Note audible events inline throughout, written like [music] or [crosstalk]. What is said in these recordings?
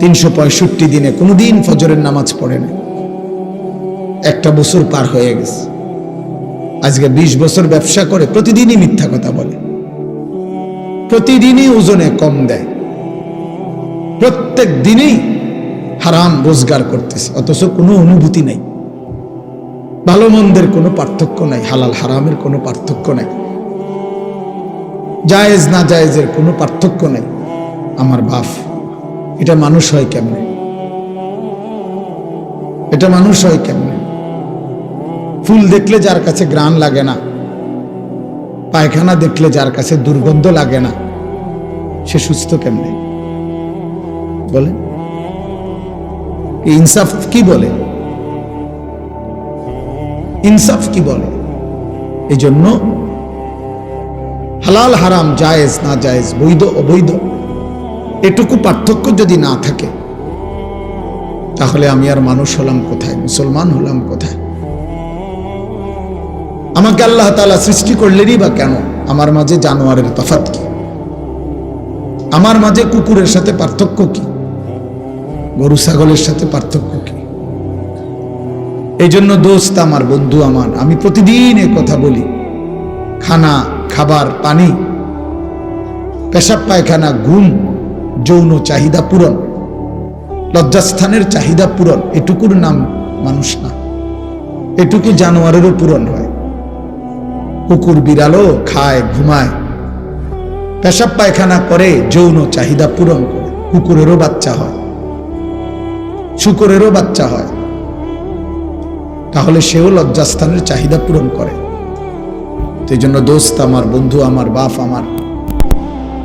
তিনশো পঁয়ষট্টি দিনে কোনোদিন ফজরের নামাজ পড়ে না একটা বছর পার হয়ে গেছে। আজকে ২০ বছর ব্যবসা করে প্রতিদিনই মিথ্যা কথা বলে। প্রতিদিনই ওজনে কম দেয়। প্রত্যেক দিনই হারাম রোজগার করতেছে। অথচ কোনো অনুভূতি নাই। ভালো মন্দের কোনো পার্থক্য নাই। হালাল হারামের কোনো পার্থক্য নাই। জায়েজ না জায়েজের কোনো পার্থক্য নাই। আমার বাপ এটা মানুষ হয় কেমনে? এটা মানুষ হয় কেমনে? ফুল দেখলে যার কাছে গ্রান লাগে না, পায়খানা দেখলে যার কাছে দুর্গন্ধ লাগে না, সে সুস্থ কেমনে? বলে? ইনসাফ কি বলে? ইনসাফ কি বলে? এই জন্য হালাল হারাম জায়েজ না জায়েজ, বৈধ অবৈধ। এটুকু পার্থক্য যদি না থাকে, তাহলে আমি আর মানুষ হলাম কোথায়? মুসলমান হলাম কোথায়? আমাকে আল্লাহ তালা সৃষ্টি করলেনই বা কেন? আমার মাঝে জানোয়ারের তফাত কি? আমার মাঝে কুকুরের সাথে পার্থক্য কি? গরু ছাগলের সাথে পার্থক্য কি? এই জন্য দোস্ত আমার, বন্ধু আমার, আমি প্রতিদিন এ কথা বলি। খানা, খাবার, পানি, পেশাব, পায়খানা, ঘুম যৌন চাহিদা পূরণ। লজ্জাস্থানের চাহিদা পূরণ, এটুকুর নাম মানুষ না। এটুকু জানোয়ারেরও পূরণ হয়। কুকুর বিড়ালও খায়, ঘুমায়। পেশাব পায়খানা করে, যৌন চাহিদা পূরণ করে। কুকুরেরও বাচ্চা হয়। শুকুরেরও বাচ্চা হয়। তাহলে সেও লজ্জাস্থানের চাহিদা পূরণ করে। সেই জন্য দোস্ত আমার, বন্ধু আমার, বাপ আমার,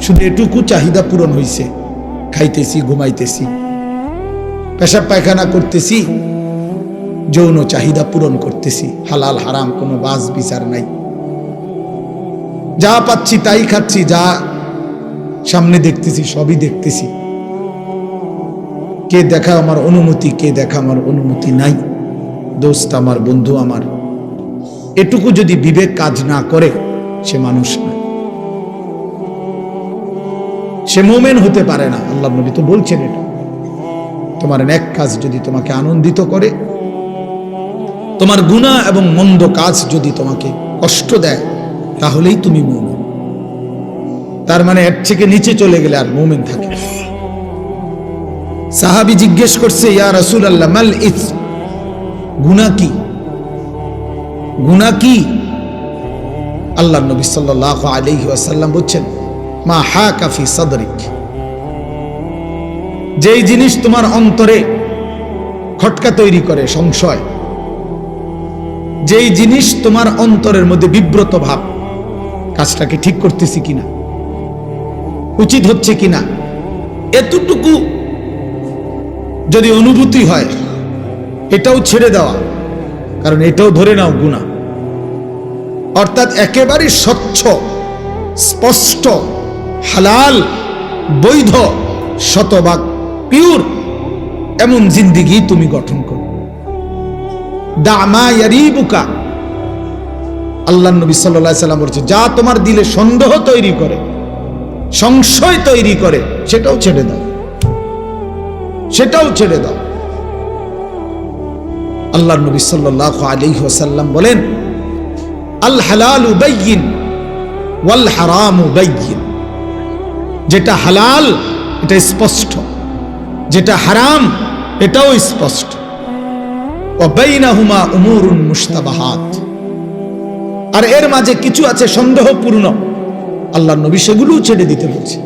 শুধু এটুকু চাহিদা পূরণ হইছে। খাইতেছি, ঘুমাইতেছি। পেশাব পায়খানা করতেছি, যৌন চাহিদা পূরণ করতেছি। হালাল, হারাম, কোনো বাস বিচার নাই। যা পাচ্ছি তাই খাচ্ছি, যা সামনে দেখতেছি, সবই দেখতেছি। কে দেখা আমার অনুমতি, কে দেখা আমার অনুমতি নাই। দোস্ত আমার, বন্ধু আমার। এটুকু যদি বিবেক কাজ না করে, সে মানুষ না। সে মোমেন হতে পারে না। আল্লাহ নবী তো বলছেন এটা। তোমার এক কাজ যদি তোমাকে আনন্দিত করে, তোমার গুণা এবং মন্দ কাজ যদি তোমাকে কষ্ট দেয়, তাহলেই তুমি মোমেন। তার মানে এর থেকে নিচে চলে গেলে আর মোমেন থাকে সাহাবি জিজ্ঞেস করছে, ইয়া রাসূল আল্লাহ মাল ইস গুণা কি? গুণা কি? আল্লাহ নবী সাল্লাল্লাহু আলাইহি ওয়াসাল্লাম বলছেন মা হা কাফি সাদরিক। যেই জিনিস তোমার অন্তরে খটকা তৈরি করে, সংশয়, যেই জিনিস তোমার অন্তরের মধ্যে বিব্রত ভাব, কাজটাকে ঠিক করতেছি কিনা, উচিত হচ্ছে কিনা, এতটুকু যদি অনুভূতি হয়, এটাও ছেড়ে দেওয়া, কারণ এটাও ধরে নাও গুণা অর্থাৎ একেবারে স্বচ্ছ, স্পষ্ট হালাল, বৈধ, শতভাগ, পিওর, এমন জিন্দিগি তুমি গঠন করো। দামা ইয়ারিবুকা। আল্লাহ নবী সাল্লাহ সাল্লাম বলছে, যা তোমার দিলে সন্দেহ তৈরি করে, সংশয় তৈরি করে, সেটাও ছেড়ে দাও। সেটাও ছেড়ে দাও। আল্লাহ নবী সাল্লাহ আলী ওসাল্লাম বলেন, আল হালাল উবাইয়িন ওয়াল হারাম উবাইয়িন যেটা হালাল, এটা স্পষ্ট। যেটা হারাম, এটাও স্পষ্ট। মুস্তাবাহাত আর এর মাঝে কিছু আছে সন্দেহপূর্ণ। আল্লাহ নবী সেগুলোও ছেড়ে দিতে বলছে।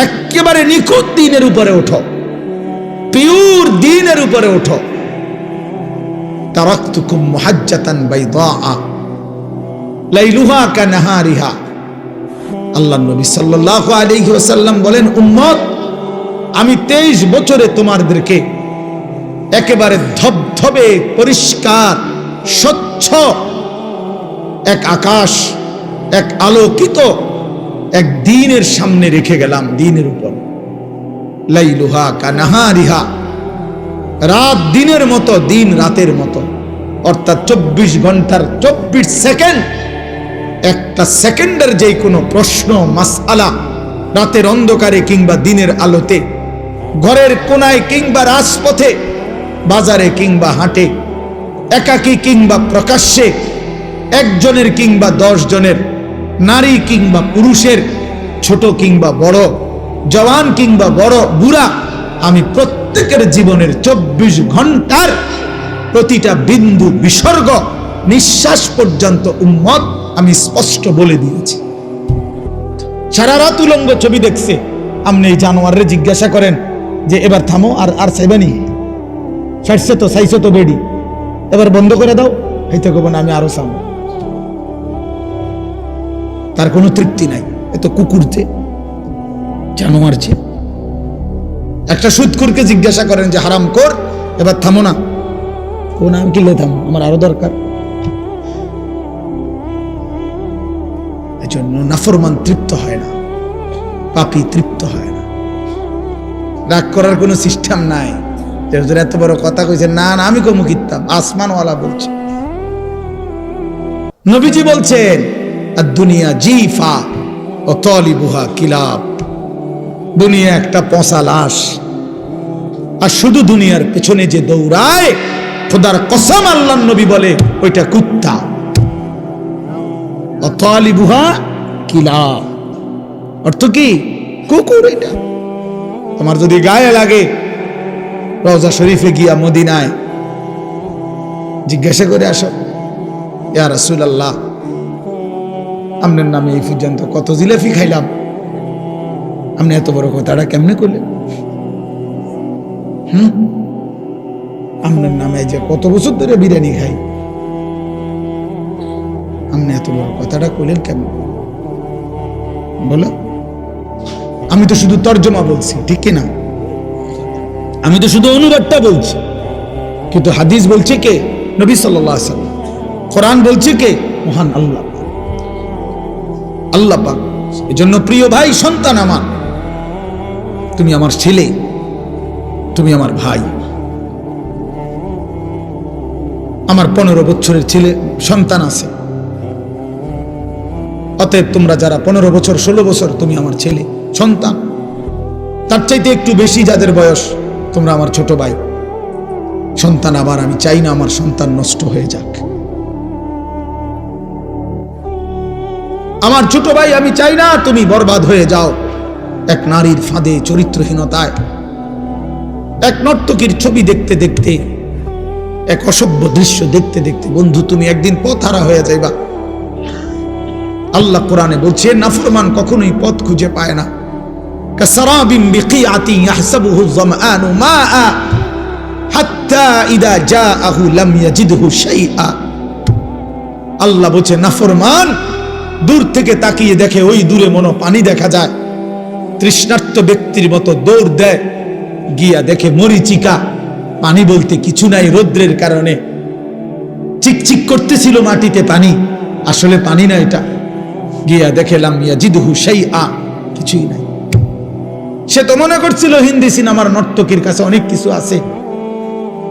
একেবারে নিখুঁত দিনের উপরে ওঠো। পিওর দিনের উপরে ওঠো। তারাক্তুকুম মুহাজ্জাতান বাইদাআ। লাইলুহা কানাহারিহা। আল্লাহ নবী সাল্লাল্লাহু আলাইহি ওয়াসাল্লাম বলেন, উম্মত, আমি 23 বছরে তোমাদেরকে একেবারে ধবধবে, পরিষ্কার, স্বচ্ছ, এক আকাশ, এক আলোকিত, এক দিনের সামনে রেখে গেলাম দিনের উপর। লাইলুহা কানাহারিহা, রাত দিনের মতো, দিন রাতের মতো। অর্থাৎ চব্বিশ ঘণ্টার চব্বিশ সেকেন্ড একটা সেকেন্ডের যে কোনো প্রশ্ন, মাসআলা, রাতের অন্ধকারে কিংবা দিনের আলোতে, ঘরের কোনায় কিংবা রাজপথে, বাজারে কিংবা হাটে, একাকী কিংবা প্রকাশ্যে, একজনের কিংবা জনের নারী কিংবা পুরুষের, ছোট কিংবা বড়, জওয়ান কিংবা বড়, বুড়া, আমি প্রত্যেকের জীবনের চব্বিশ ঘণ্টার প্রতিটা বিন্দু বিসর্গ, নিঃশ্বাস পর্যন্ত উম্মত আমি স্পষ্ট বলে দিয়েছি। সারা রাত উলঙ্গ ছবি দেখছে। আপনি এই জানোয়ারে জিজ্ঞাসা করেন যে, এবার থামো আর আর চাইবানি সাইছে তো সাইছে তো বেডি। এবার বন্ধ করে দাও, হইতে কব না, আমি আরও চাম। তার কোনো তৃপ্তি নাই এত কুকুর যে, জানোয়ার যে। একটা সুদকুরকে জিজ্ঞাসা করেন যে, হারাম কর, এবার থামো না। কোন আমি কিনলে থামো, আমার আরও দরকার। এজন্য নাফরমান তৃপ্ত হয় না। পাপি তৃপ্ত হয় না। রাগ করার কোনো সিস্টেম নাই। এত বড় কথা কইছে, না না, আমি কমু কিতাম আসমানওয়ালা বলছে। নবীজি বলছেন আর দুনিয়া জিফা ও তলিবুহা কিলাব। দুনিয়া একটা পচা লাশ। আর শুধু দুনিয়ার পেছনে যে দৌড়ায়, খোদার কসম আল্লাহ নবী বলে, ওইটা কুত্তা। অতলিবুহা কিলাব অর্থ কি? কুকুর এটা। তোমার যদি গায়ে লাগে, রওজা শরীফে গিয়া মদিনায় জিজ্ঞাসা করে আসো, ইয়া রাসূল আল্লাহ আপনার নামে এই পর্যন্ত কত জিলাফি খাইলাম? আপনি এত বড় কথাটা কেমনে করলেন? হুম? আপনার নামে যে কত বছর ধরে বিরিয়ানি খাই। আপনি এত বড় কথাটা করলেন কেমন? বলো। আমি তো শুধু তর্জমা বলছি, ঠিক না আমি তো শুধু অনুবাদটা বলছি। কিন্তু হাদিস বলছে কে? নবী সাল্লাহ সাল্লাম। কোরআন বলছে কে? মহান আল্লাহ। আল্লাহ পাক। এজন্য প্রিয় ভাই, সন্তান আমার। তুমি আমার ছেলে। তুমি আমার ভাই। আমার পনেরো বছরের ছেলে, সন্তান আছে। অতএব তোমরা যারা পনেরো বছর, ষোলো বছর তুমি আমার ছেলে, সন্তান, তার চাইতে একটু বেশি যাদের বয়স, তোমরা আমার ছোট ভাই। সন্তান আবার আমি চাই না আমার সন্তান নষ্ট হয়ে যাক। আমার ছোট ভাই আমি চাই না তুমি বরবাদ হয়ে যাও। এক নারীর ফাঁদে চরিত্রহীনতায়, এক নর্তকীর ছবি দেখতে দেখতে, এক অসভ্য দৃশ্য দেখতে দেখতে, বন্ধু তুমি একদিন পথ হারা হয়ে যাইবা। আল্লাহ কোরআনে বলছে, নাফরমান কখনোই পথ খুঁজে পায় না। কাসারাবিন বিকিআতি ইয়াহসাবুহু যামআনু মাআ হাত্তা ইদা জাআহু লাম ইয়াজিদহু শাইআ। আল্লাহ বলছে, নাফরমান, দূর থেকে তাকিয়ে দেখে ওই দূরে মনো পানি দেখা যায়। তৃষ্ণার্ত ব্যক্তির মতো দৌড় দেয়, গিয়া দেখে মরিচিকা। পানি বলতে কিছু নাই রৌদ্রের কারণে। চিকচিক করতেছিল মাটিতে পানি। আসলে পানি না এটা। গিয়া দেখেলাম ইয়া সেই আ কিছুই নাই। সে তো মনে করছিল হিন্দি সিনেমার নর্তকীর কাছে অনেক কিছু আছে।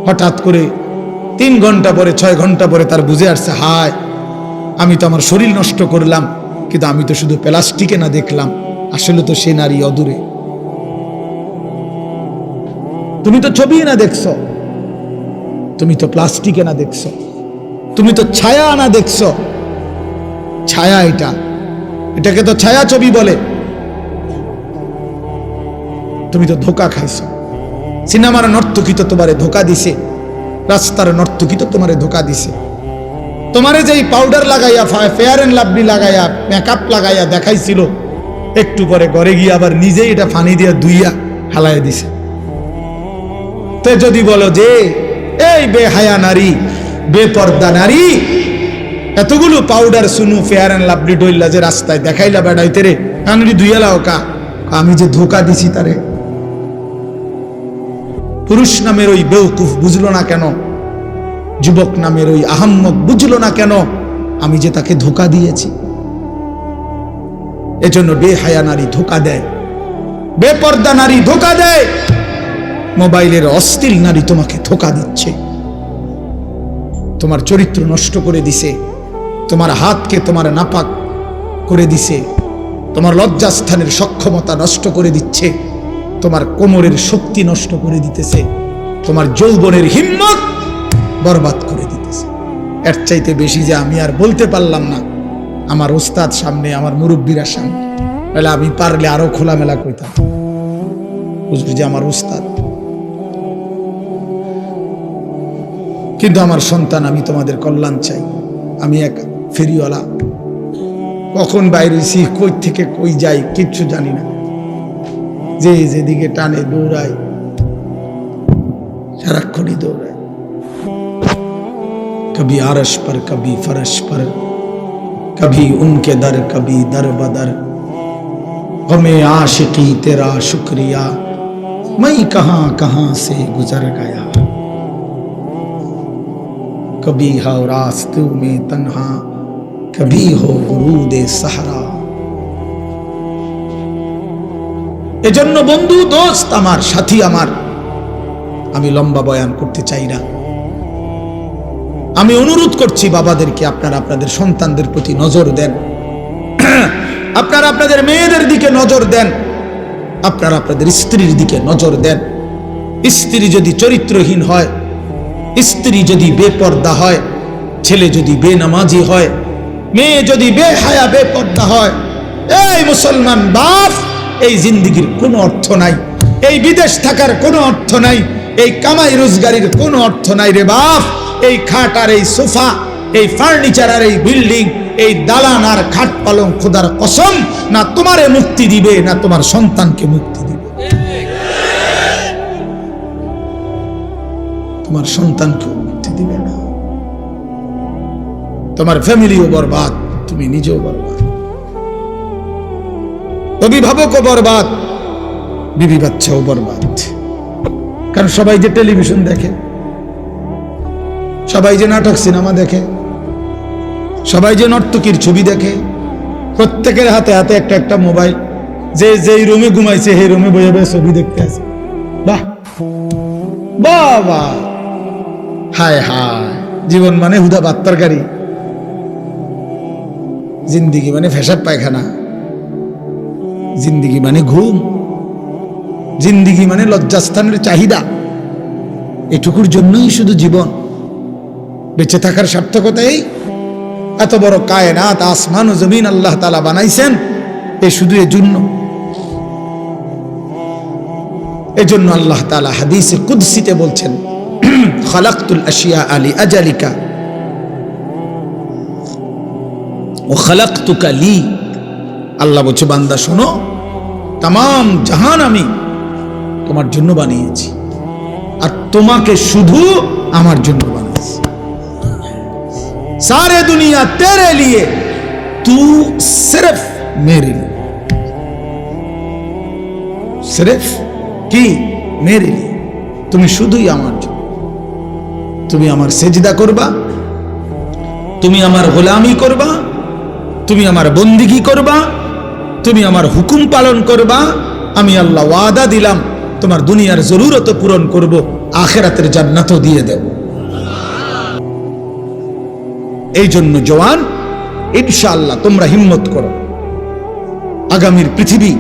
হঠাৎ করে তিন ঘণ্টা পরে, ছয় ঘণ্টা পরে তার বুঝে আসছে, হায়, আমি তো আমার শরীর নষ্ট করলাম, কিন্তু আমি তো শুধু প্লাস্টিকে না দেখলাম, আসলে তো সে নারী অদূরে। তুমি তো ছবি না দেখছ, তুমি তো প্লাস্টিকে না দেখছ, তুমি তো ছায়া না দেখছ। ছায়া এটা। এটাকে তো ছায়া ছবি বলে। তুমি তো ধোকা খাইছো। সিনেমার নর্তকী তো তোমারে ধোকা দিছে। রাস্তার নর্তকী তো তোমারে ধোকা দিছে। তোমারে যেই পাউডার লাগাইয়া ফেয়ার এন্ড লাভলি লাগাইয়া মেকআপ লাগাইয়া দেখাইছিল, একটু পরে ঘরে গিয়ে আবার নিজেই এটা ফানি দিয়া দুইয়া হালাই দিছে। তে যদি বলো যে, এই বেহায়া নারী, বেপর্দা নারী এতগুলো পাউডার সুনু ফেয়ার এন্ড লাভলি ডইল্লা যে রাস্তায় দেখাইলা বেড়াইতে রে কানুরি দুইয়ালাও কা আমি যে ধোকা দিছি তারে। পুরুষ নামের ওই বেউকুফ বুঝলো না কেন? যুবক নামের ওই আহম্মদ বুঝলো না কেন? আমি যে তাকে ধোকা দিয়েছি। এজন্য বেহায়া নারী ধোকা দেয়। বেপর্দা নারী ধোকা দেয়। মোবাইলের অস্থির নারী তোমাকে ধোকা দিচ্ছে। তোমার চরিত্র নষ্ট করে দিছে। তোমার হাতকে তোমার নাপাক করে দিছে। তোমার লজ্জাস্থানের সক্ষমতা নষ্ট করে দিচ্ছে। তোমার কোমরের শক্তি নষ্ট করে দিতেছে। তোমার যৌবনের হিম্মত বরবাদ করে দিতেছে। এর চাইতে বেশি যে আমি আর বলতে পারলাম না। আমার ওস্তাদ সামনে, আমার মুরব্বীরা সামনে। তাহলে আমি পারলে আরও খোলামেলা কইতাম। বুঝবি যে আমার ওস্তাদ। কিন্তু আমার সন্তান, আমি তোমাদের কল্যাণ চাই। আমি এক। ফেরিওয়ালা কখন বাইরেছি কই থেকে কই যাই কিচ্ছু জানি না যে যেদিকে টানে দৌড়াই সারাক্ষণই দৌড়াই कभी आरश पर कभी फरश पर कभी उनके दर कभी दर बदर गमे आशिकी तेरा शुक्रिया मैं कहां कहां से गुजर गया कभी हो रास्तों में तन्हा কবি হো রুদে সাহারা। এজন্য বন্ধু, দোস্ত আমার, সাথী আমার, আমি লম্বা বয়ান করতে চাই না। আমি অনুরোধ করছি বাবাদেরকে, আপনারা আপনাদের সন্তানদের প্রতি নজর দেন। [clears throat] আপনারা আপনাদের মেয়েদের দিকে নজর দেন। আপনারা আপনাদের স্ত্রীর দিকে নজর দেন। স্ত্রী যদি চরিত্রহীন হয়, স্ত্রী যদি বেপর্দা হয়, ছেলে যদি বেনামাজি হয় মেয়ে যদি বেহায়া, বেপর্দা হয়, এই মুসলমান বাপ, এই জিন্দিগির কোনো অর্থ নাই। এই বিদেশ থাকার কোনো অর্থ নাই। এই কামাই রোজগারির কোনো অর্থ নাই রে বাপ। এই খাট আর এই সোফা, এই ফার্নিচার আর এই বিল্ডিং, এই দালান আর খাট পালং খোদার কসম, না তোমারে মুক্তি দিবে, না তোমার সন্তানকে মুক্তি দিবে। তোমার সন্তানকেও মুক্তি দিবে না। তোমার ফ্যামিলিও বরবাদ, তুমি নিজেও বরবাদ। অভিভাবকও বরবাদ বিবি বাচ্চাও বরবাদ। কারণ সবাই যে টেলিভিশন দেখে, সবাই যে নাটক, সিনেমা দেখে, সবাই যে নর্তকীর ছবি দেখে, প্রত্যেকের হাতে হাতে একটা একটা মোবাইল, যে যেই রুমে ঘুমাইছে, সেই রুমে বয়ে বয়ে ছবি দেখতে আছে বাহ! বাবা! হায় হায়! জীবন মানে হুদা বাত্তারকারী জিন্দিগি মানে ফেসাব পায়খানা। জিন্দিগি মানে ঘুম। জিন্দিগি মানে লজ্জাস্থানের চাহিদা। এটুকুর জন্যই শুধু জীবন। বেঁচে থাকার সার্থকতা এই এত বড় কায়নাত, আসমান ও জমিন আল্লাহ তালা বানাইছেন, এ শুধু এর জন্য এজন্য আল্লাহ তালা হাদিসে কুদসিতে বলছেন, খালাক্তুল আশিয়া আলী আজালিকা ও খালাক আল্লাহ বলছে, বান্দা, শোনো তাম জাহান আমি তোমার জন্য বানিয়েছি। আর তোমাকে শুধু আমার জন্য বানিয়েছি। সারে দুনিয়া তেরে লিয়ে তু মেরে কি? মেরে তুমি শুধুই আমার জন্য। তুমি আমার সেজদা করবা। তুমি আমার গোলামি করবা। তুমি আমার বন্দিগি করবা, তুমি আমার হুকুম পালন করবা, আমি আল্লাহ ওয়াদা দিলাম, তোমার দুনিয়ার জরুরত পূরণ করব, আখেরাতের জান্নাতও দিয়ে দেব। এই জন্য জওয়ান, ইনশাআল্লাহ তোমরা হিম্মত করো। আগামীর পৃথিবী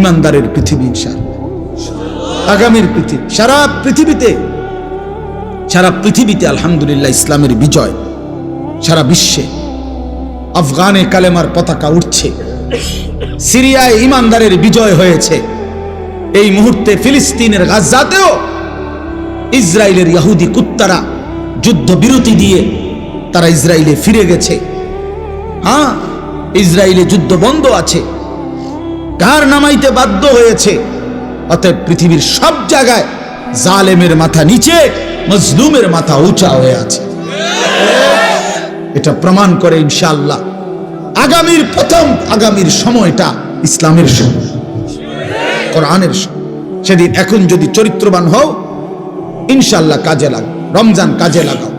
ইমানদারের পৃথিবী আগামীর পৃথিবী, সারা পৃথিবীতে সারা পৃথিবীতে আলহামদুলিল্লাহ ইসলামের বিজয়, সারা বিশ্বে আফগানে কালেমার পতাকা উঠছে। সিরিয়ায় ইমানদারের বিজয় হয়েছে। এই মুহূর্তে ফিলিস্তিনের গাজাতেও ইসরায়েলের ইয়াহুদি কুত্তারা যুদ্ধ বিরতি দিয়ে তারা ইসরায়েলে ফিরে গেছে। হ্যাঁ ইসরায়েলে যুদ্ধ বন্ধ আছে। কার নামাইতে বাধ্য হয়েছে। অতএব পৃথিবীর সব জায়গায় জালেমের মাথা নিচে, মজলুমের মাথা উঁচা হয়ে আছে। এটা প্রমাণ করে ইনশাল্লাহ আগামীর প্রথম, আগামীর সময়টা ইসলামের সময়, কোরআনের সেদিন এখন যদি চরিত্রবান হও ইনশাল্লাহ কাজে লাগাও রমজান কাজে লাগাও।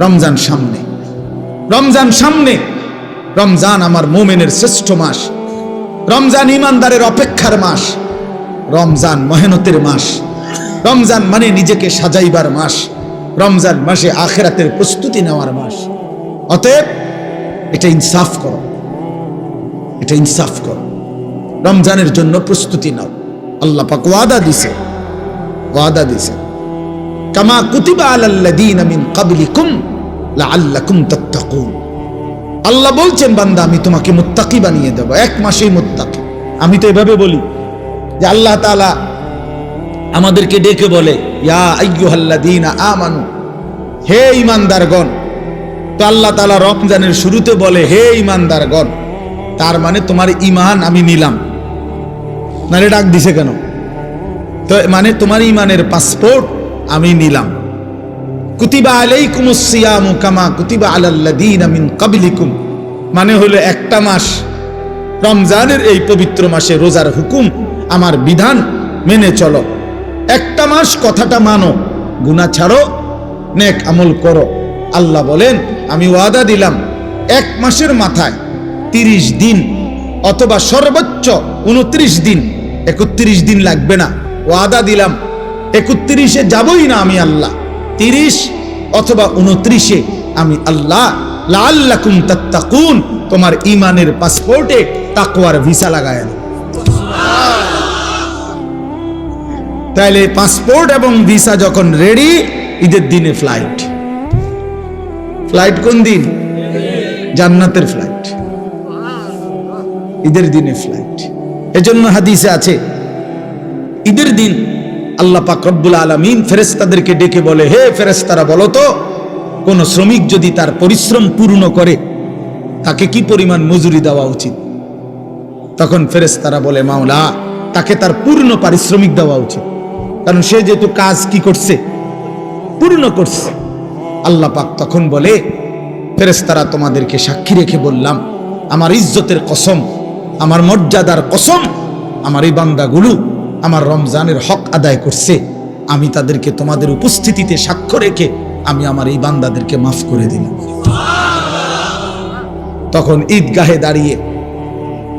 রমজান সামনে। রমজান সামনে। রমজান আমার মোমেনের শ্রেষ্ঠ মাস। রমজান ইমানদারের অপেক্ষার মাস। রমজান মেহনতের মাস। রমজান মানে নিজেকে সাজাইবার মাস। রমজান মাসে আখেরাতের প্রস্তুতি নেওয়ার মাস। অতএব এটা ইনসাফ করো। এটা ইনসাফ করো। রমজানের জন্য প্রস্তুতি নাও। আল্লাহ পাক ওয়াদা দিছে। ওয়াদা দিছে। কামা কুতিবা আলাল্লাযীনা মিন ক্বাবলিকুম লাআল্লাকুম তাত্তাকুন। আল্লাহ বলছেন, বান্দা, আমি তোমাকে মুত্তাকি বানিয়ে দেব। এক মাসেই মুত্তাকি। আমি তো এভাবে বলি যে আল্লাহ তাআলা আমাদেরকে ডেকে বলে, ইয়া আইয়ুহাল্লাযীনা আমানু, হে ইমানদারগণ তো আল্লাহ তালা রমজানের শুরুতে বলে, হে ইমানদার গণ তার মানে তোমার ইমান আমি নিলাম। নারে ডাক দিছে কেন? তো মানে তোমার ইমানের পাসপোর্ট আমি নিলাম। কুতিবা আলাইকুমুস সিয়ামু কামা কুতিবা আলাল্লাযীনা মিন ক্বাবলিকুম মানে হলো একটা মাস রমজানের এই পবিত্র মাসে রোজার হুকুম আমার বিধান মেনে চলো। একটা মাস কথাটা মানো, গুনাহ ছাড়ো, নেক আমল করো। আল্লাহ বলেন, আমি ওয়াদা দিলাম এক মাসের মাথায় তিরিশ দিন অথবা সর্বোচ্চ উনত্রিশ দিন, একত্রিশ দিন লাগবে না। ওয়াদা দিলাম, একত্রিশে যাবই না আমি আল্লাহ। তিরিশ অথবা উনত্রিশে আমি আল্লাহ। লাল্লাকুম তাত্তাকুন, তোমার ইমানের পাসপোর্টে তাকওয়ার ভিসা লাগায় না তাহলে পাসপোর্ট এবং ভিসা যখন রেডি ঈদের দিনে ফ্লাইট ফ্লাইট কোন দিন? জান্নাতের ফ্লাইট ঈদের দিনে ফ্লাইট এজন্য হাদিসে আছে, ঈদের দিন আল্লাহ পাক রব্বুল আলমিন ফেরেস্তাদেরকে ডেকে বলে, হে ফেরেস্তারা বলো তো, কোন শ্রমিক যদি তার পরিশ্রম পূর্ণ করে, তাকে কি পরিমাণ মজুরি দেওয়া উচিত? তখন ফেরেস্তারা বলে, মাওলা, তাকে তার পূর্ণ পারিশ্রমিক দেওয়া উচিত। কারণ সে যেহেতু কাজ কি করছে? পূর্ণ করছে। আল্লাহ পাক তখন বলে ফেরেস্তারা তোমাদেরকে সাক্ষী রেখে বললাম, আমার ইজ্জতের কসম, আমার মর্যাদার কসম, আমার এই বান্দাগুলো আমার রমজানের হক আদায় করছে। আমি তাদেরকে তোমাদের উপস্থিতিতে সাক্ষ্য রেখে আমি আমার এই বান্দাদেরকে মাফ করে দিলাম। তখন ঈদগাহে দাঁড়িয়ে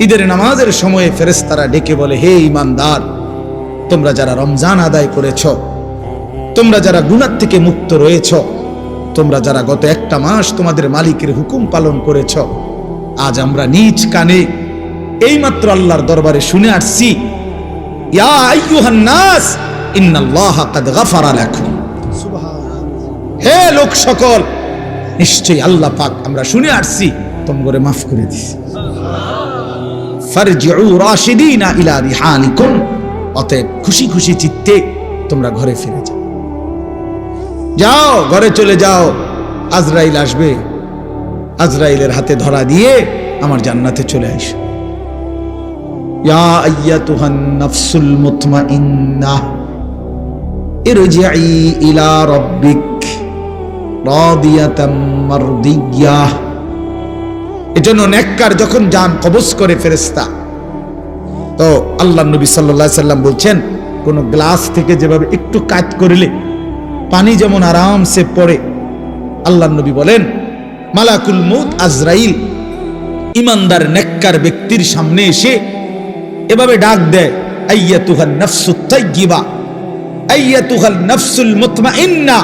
ঈদের নামাজের সময়ে ফেরেস্তারা ডেকে বলে, হে ইমানদার তোমরা যারা রমজান আদায় করেছ, তোমরা যারা গুণার থেকে মুক্ত রয়েছ তোমরা যারা গত একটা মাস তোমাদের মালিকের হুকুম পালন করেছ, আজ আমরা নিজ কানে এইমাত্র আল্লাহর দরবারে শুনে আসছি হে লোক সকল, নিশ্চয়ই আল্লাহ পাক আমরা শুনে আসছি, তোমগরে মাফ করে দিছি। অতএব খুশি খুশি চিত্তে তোমরা ঘরে ফিরে যাও। যাও, ঘরে চলে যাও। আজরাইল আসবে। আজরাইলের হাতে ধরা দিয়ে আমার জান্নাতে চলে আইসো। ইলা রাব্বিক যখন যান কবজ করে ফেরেশতা, তো আল্লাহ নবী সাল্লাম বলছেন, কোন গ্লাস থেকে যেভাবে একটু কাজ করলে পানি যেমন আরামসে পড়ে। আল্লাহ নবী বলেন, মালাকুল মৌত আজরাইল। ইমানদার, নেককার ব্যক্তির সামনে এসে এভাবে ডাক দেয়, আইয়াতুহান নাফসু তাইয়্যিবা, আইয়াতুহাল নাফসুল মুতমাইন্না।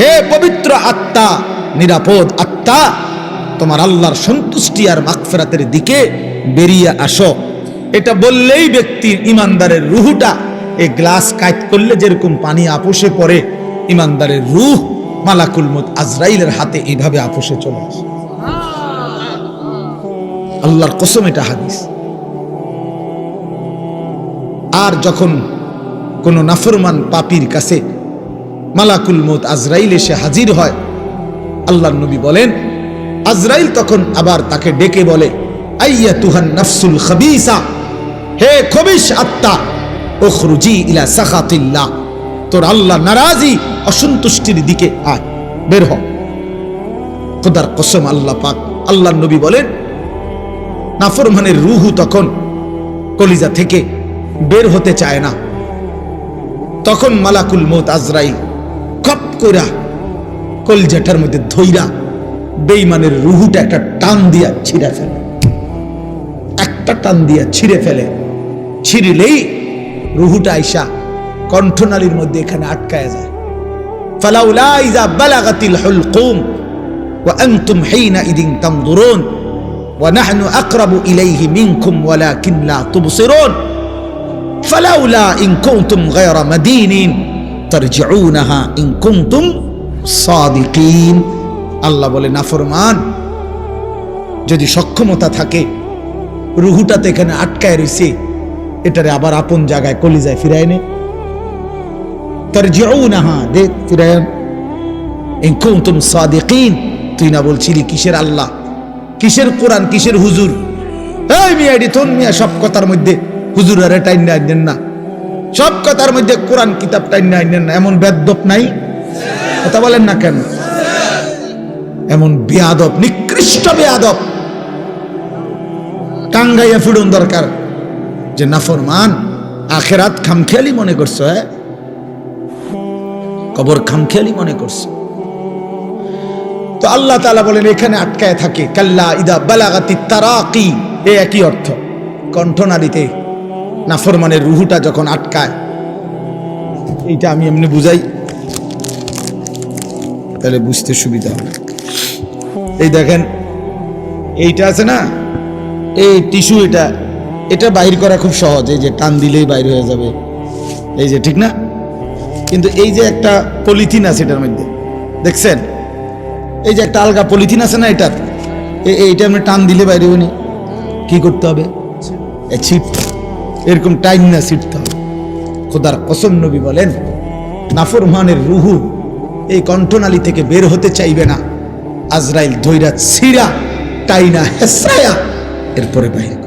হে পবিত্র আত্মা, নিরাপদ আত্মা, তোমার আল্লাহর সন্তুষ্টি আর মাগফিরাতের দিকে বেরিয়ে আসো। এটা বললেই ব্যক্তির ইমানদারের রুহুটা এই গ্লাস কাট করলে যেরকম পানি আপোষে পড়ে, ইমানদারের রুহ মালাকুল মুত আজরাইলের হাতে এইভাবে আপোষে চলে আসে। আল্লাহর কসম এটা হাদিস। আর যখন কোন নাফরমান পাপির কাছে মালাকুল মত আজরাইল এসে হাজির হয় আল্লাহ নবী বলেন, আজরাইল তখন আবার তাকে ডেকে বলে আইয়া তুহান নাফসুল খাবিসা, হে খবিস আত্মা ইলা তোর আল্লাহ নারাজি, অসন্তুষ্টির দিকে আয়। বের কসম আল্লাহ পাক আল্লাহ নবী বলেন, নাফরমানের রুহু তখন কলিজা থেকে বের হতে চায় না। তখন মালাকুল মত আজরাইল খপ কইরা কলজাটার মধ্যে ধইরা বেইমানের রুহুটা একটা টান দিয়া ছিঁড়ে ফেলে। একটা টান দিয়া ছিঁড়ে ফেলে। ছিঁড়লেই রুহুটা আইসা কণ্ঠনালীর মধ্যে এখানে আটকায় যায়। ফালাউলা ইজা বালাগাতিল হুলকুম হিনাইদিন তানজুরুন ওয়া নাহনু আকরাবু ইলাইহি মিনকুম ওয়ালাকিন লা তুবসিরুন। ফালাউলা ইন কুনতুম গায়রা মাদিনিন তারজিউনাহা ইন কুনতুম সাদিকিন। আল্লাহ বলে, নাফরমান, যদি সক্ষমতা থাকে, রুহুটাতে এখানে আটকায় রইছে এটারে আবার আপন জায়গায় কলিজায় ফিরায় নে। তারজিউনাহা, দে ফিরায় আন। ইন কুনতুম সাদিকিন, তুই না বলছিলি কিসের আল্লাহ? কিসের কোরআন, কিসের হুজুর? এই মিয়াডি তোর মিয়া, সব কথার মধ্যে হুজুর আরে টাইন না আইনেন না। সব কথার মধ্যে কোরআন, কিতাব টাইন না আইনেন না। এমন বেদ্যপ নাই? কথা বলেন না কেন? এমন বেয়াদব, নিকৃষ্ট বেয়াদব। টাঙ্গাইয়া ফিরুন দরকার। যে নাফরমান, আখেরাত খামখেয়ালি মনে করছ হ্যাঁ? কবর খামখেয়ালি মনে করছ। তো আল্লাহ তালা বলেন, এখানে আটকায় থাকে, কাল্লা ইদা বালাগাতি তারাকি এ একই অর্থ, কণ্ঠনালীতে নাফরমানের রুহুটা যখন আটকায়, এইটা আমি এমনি বুঝাই, তাহলে বুঝতে সুবিধা হবে। এই দেখেন, এইটা আছে না? এই টিস্যু এটা এটা বাইর করা খুব সহজ, এই যে টান দিলেই বাইর হয়ে যাবে। এই যে, ঠিক না? কিন্তু এই যে একটা পলিথিন আছে এটার মধ্যে, দেখছেন? এই যে একটা আলগা পলিথিন আছে না এটা এইটা আপনি টান দিলে বাইরে উনি কি করতে হবে? এ, ছিট। এরকম টাইম না ছিটতে হবে। খোদার কসম নবী বলেন, নাফরমানের রুহু এই কণ্ঠনালী থেকে বের হতে চাইবে না। আজরাইল ধৈরা ছিড়া, টাইনা হেসায়া এরপরে বাইরে